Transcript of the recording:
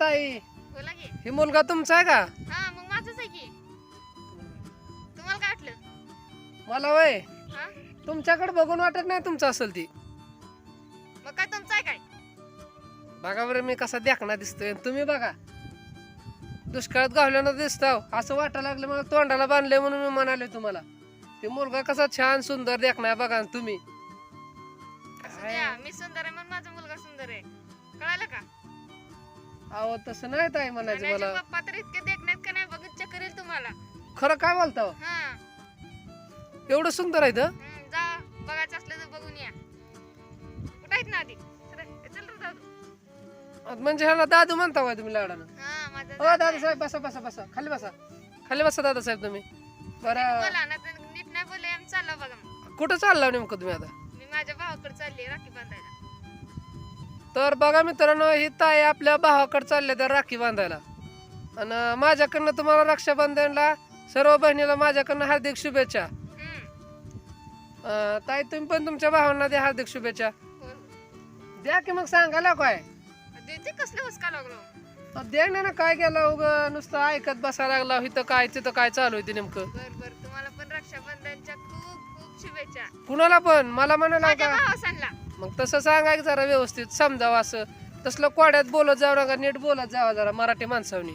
ताई. बोला की. हे मुलगा तुमचा आहे का? हा मग माझंच आहे की. तुम्हाला काय वाटलं? मला वय. हा? तुमच्याकडे बघून वाटत नाही तुमचं असेल ती. मग काय तुमचं आहे काय? बघा बरं मी कसा देखना दिसतोय. तुम्ही बघा. दुष्काळात गावल्यानं दिसताव असं वाटायला लागलं मला तोंडाला बांधलंय म्हणून मी म्हणाले तुम्हाला. ते मुलगा कसा छान सुंदर देखना आहे बघा तुम्ही. असू काय? द्या मी अहो तसं नाही ताई म्हणायचं मला. पप्पा तर इतके देखण्यात का नाही बघत चक्कर येईल तुम्हाला? खरं काय बोलता हा. एवढं सुंदर आहे तर? हम्म, जा बघायचं असलं तर बघून या. कुठं आहेत ना आधी? चला, चल रे दादू. म्हणजे ह्याला दादू म्हणता का तुम्ही लाडानं हा माझा हो दादू. साहेब बसा बसा बसा. खाली बसा. खाली बसा दादा साहेब तुम्ही. बरं. बोला ना तर नीट नाही बोलले आम्ही चाललो बघा मग. कुठं चालला नेमकं तुम्ही आता? मी माझ्या भावाकडे चालली राखी बांधायला. तर बघा मित्रांनो ही ताई आपल्या भावाकडे चालल्या त्या राखी बांधायला. आणि माझ्याकडनं तुम्हाला रक्षाबंधनला सर्व बहिणीला माझ्याकडनं हार्दिक शुभेच्छा. अं, ताई तुम्ही पण तुमच्या भावांना द्या हार्दिक शुभेच्छा. द्या की मग सांगायला काय? देते कसलं हुसका लागलो? अं, द्या ना ना काय केलं उग नुसतं ऐकत बसायला लागला इथं काय तिथं काय चालू आहे ते नेमकं. बर बर तुम्हाला पण रक्षाबंधनच्या खूप खूप शुभेच्छा. कुणाला पण? मला म्हणाला माझ्या का? भावासांना मग तसं सांगा की जरा व्यवस्थित समजावं असं. तसलं कोड्यात बोलत जाऊ नका नीट बोलत जावा जरा मराठी माणसावनी.